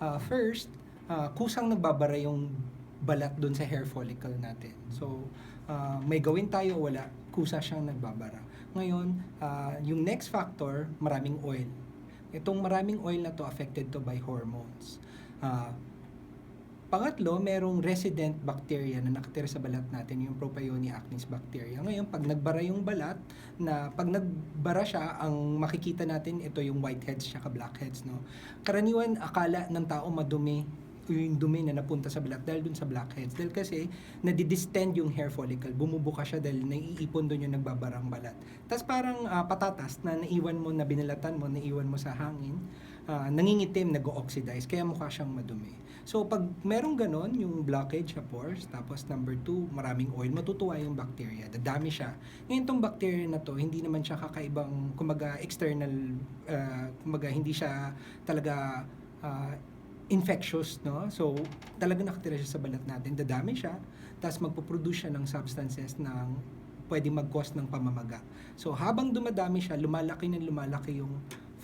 uh, first, uh, kusang nagbabara yung balat doon sa hair follicle natin. So, uh, may gawin tayo wala, kusa siyang nagbabara. Ngayon, uh, yung next factor, maraming oil. Itong maraming oil na to affected to by hormones. Uh, Pangatlo, merong resident bacteria na nakatira sa balat natin, yung Propionii acnes bacteria. Ngayon, pag nagbara yung balat, na pag nagbara siya, ang makikita natin, ito yung whiteheads siya blackheads, no? Karaniwan, akala ng tao madumi yung dumi na napunta sa balat dahil dun sa blackheads. Dahil kasi, nadidistend yung hair follicle. Bumubuka siya dahil naiipon dun yung nagbabarang balat. Tapos parang ah, patatas na naiwan mo, na binalatan mo, naiwan mo sa hangin, ah, nangingitim, nag-oxidize, kaya mukha siyang madumi. So, pag merong ganon, yung blockage sa pores, tapos number two, maraming oil, matutuwa yung bacteria. Dadami siya. Ngayon, tong bacteria na to, hindi naman siya kakaibang, kumaga, external, uh, kumaga, hindi siya talaga uh, infectious, no? So, talaga nakatira siya sa balat natin. Dadami siya, tapos magpo-produce siya ng substances ng pwedeng mag-cause ng pamamaga. So, habang dumadami siya, lumalaki ng lumalaki yung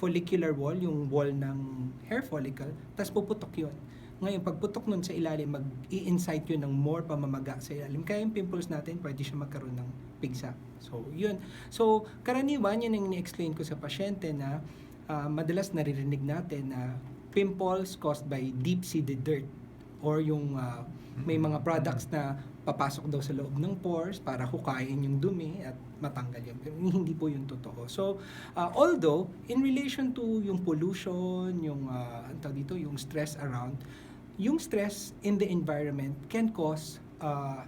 follicular wall, yung wall ng hair follicle, tapos puputok yun. Ngayon, pagputok nun sa ilalim, mag-i-incite yun ng more pamamaga sa ilalim. Kaya yung pimples natin, pwede siya magkaroon ng pigsa. So, yun. So, karaniwan, yun ang ni-explain ko sa pasyente na ah, madalas naririnig natin na pimples caused by deep-seated dirt or yung ah, may mga products na papasok daw sa loob ng pores para hukayin yung dumi at matanggal yun. Pero hindi po yung totoo. So, uh, although, in relation to yung pollution, yung, uh, dito, yung stress around, yung stress in the environment can cause uh,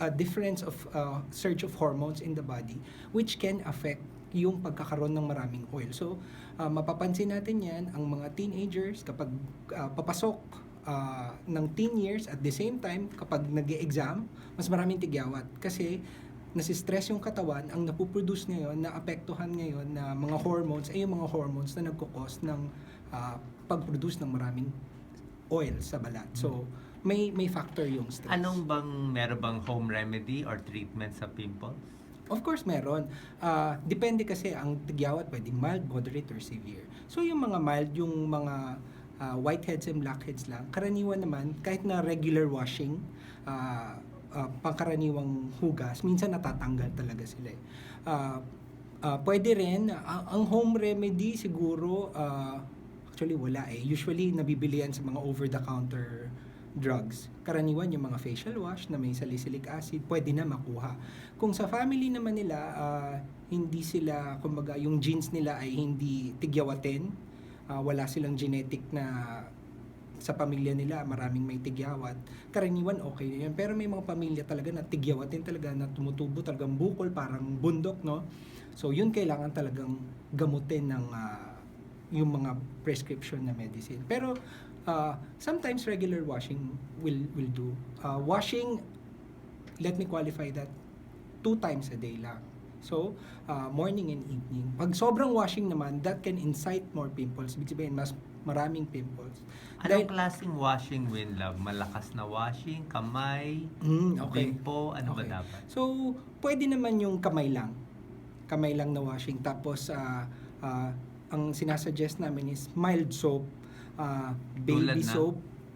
a difference of uh, surge of hormones in the body which can affect yung pagkakaroon ng maraming oil. So, uh, mapapansin natin yan, ang mga teenagers, kapag uh, papasok uh, ng teen years at the same time, kapag nag exam mas maraming tigyawat. Kasi, nasistress yung katawan, ang napuproduce ngayon, na apektuhan ngayon na mga hormones, ay yung mga hormones na nagkukos ng uh, pag-produce ng maraming oil sa balat. So, may may factor yung stress. Anong bang, meron bang home remedy or treatment sa pimples? Of course, meron. Ah, depende kasi ang tigyawat pwedeng mild, moderate, or severe. So, yung mga mild, yung mga ah, whiteheads and blackheads lang, karaniwan naman, kahit na regular washing, ah, ah, pangkaraniwang hugas, minsan natatanggal talaga sila. Ah, ah, pwede rin, ang, ang home remedy siguro, ah, actually wala eh. Usually, nabibili yan sa mga over-the-counter drugs. Karaniwan yung mga facial wash na may salicylic acid, pwede na makuha. Kung sa family naman nila, ah, hindi sila, kumbaga, yung genes nila ay hindi tigyawatin, ah, wala silang genetic na sa pamilya nila, maraming may tigyawat. Karaniwan, okay na yun. Pero may mga pamilya talaga na tigyawatin talaga, na tumutubo talagang bukol, parang bundok, no? So, yun kailangan talagang gamutin ng ah, yung mga prescription na medicine. Pero, uh, sometimes regular washing will will do. Uh, washing, let me qualify that, two times a day lang. So, uh, morning and evening. Pag sobrang washing naman, that can incite more pimples. Ibig sabihin, mas maraming pimples. Anong klaseng washing, Winlove? Malakas na washing, kamay, Mm, okay. bimpo, ano Okay. ba dapat? So, pwede naman yung kamay lang. Kamay lang na washing. Tapos, ah, ah, ang sinasuggest namin is mild soap, ah, Tulad baby na?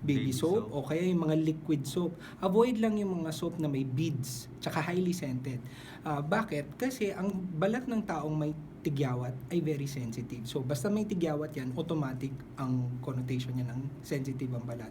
Baby, Baby soap, soap. o kaya yung mga liquid soap. Avoid lang yung mga soap na may beads, tsaka highly scented. Ah, bakit? Kasi ang balat ng taong may tigyawat ay very sensitive. So, basta may tigyawat yan, automatic ang connotation niya ng sensitive ang balat.